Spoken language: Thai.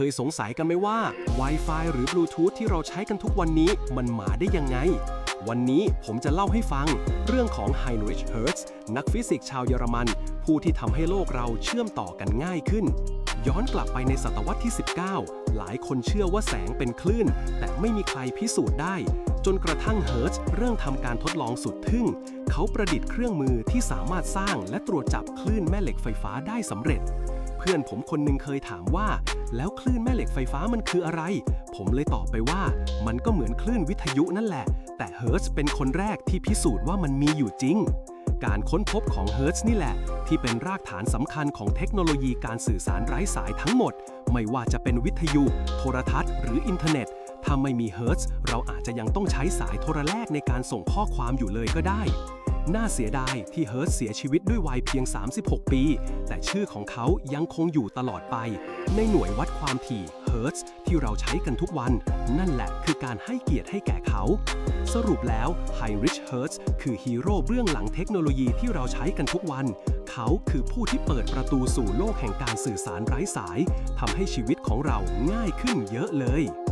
เคยสงสัยกันไหมว่า Wi-Fi หรือ Bluetooth ที่เราใช้กันทุกวันนี้มันมาได้ยังไง วันนี้ผมจะเล่าให้ฟัง เรื่องของ Heinrich Hertz นักฟิสิกส์ชาวเยอรมัน ผู้ที่ทำให้โลกเราเชื่อมต่อกันง่ายขึ้น ย้อนกลับไปในศตวรรษที่ 19 หลายคนเชื่อว่าแสงเป็นคลื่น แต่ไม่มีใครพิสูจน์ได้ จนกระทั่งเฮิร์ตซ์เริ่มทำการทดลองสุดทึ่ง เขาประดิษฐ์เครื่องมือที่สามารถสร้างและตรวจจับคลื่นแม่เหล็กไฟฟ้าได้สำเร็จ เพื่อนผมคนหนึ่งเคยถามว่า แล้วคลื่นแม่เหล็กไฟฟ้ามันคืออะไร ผมเลยตอบไปว่า มันก็เหมือนคลื่นวิทยุนั่นแหละ แต่เฮิร์ตซ์เป็นคนแรกที่พิสูจน์ว่ามันมีอยู่จริง การค้นพบของเฮิร์ตซ์นี่แหละ ที่เป็นรากฐานสำคัญของเทคโนโลยีการสื่อสารไร้สายทั้งหมด ไม่ว่าจะเป็นวิทยุ โทรทัศน์ หรืออินเทอร์เน็ตถ้าไม่มีเฮิร์ตซ์เราอาจจะยังต้องใช้สายโทรแลกในการส่งข้อความอยู่เลยก็ได้ น่าเสียดายที่เฮิร์ตเสียชีวิตด้วยวัยเพียง 36 ปี แต่ชื่อของเขายังคงอยู่ตลอดไป ในหน่วยวัดความถี่เฮิร์ตที่เราใช้กันทุกวัน นั่นแหละคือการให้เกียรติให้แก่เขา สรุปแล้วไฮริชเฮิร์ตคือฮีโร่เบื้องหลังเทคโนโลยีที่เราใช้กันทุกวัน เขาคือผู้ที่เปิดประตูสู่โลกแห่งการสื่อสารไร้สายทำให้ชีวิตของเราง่ายขึ้นเยอะเลย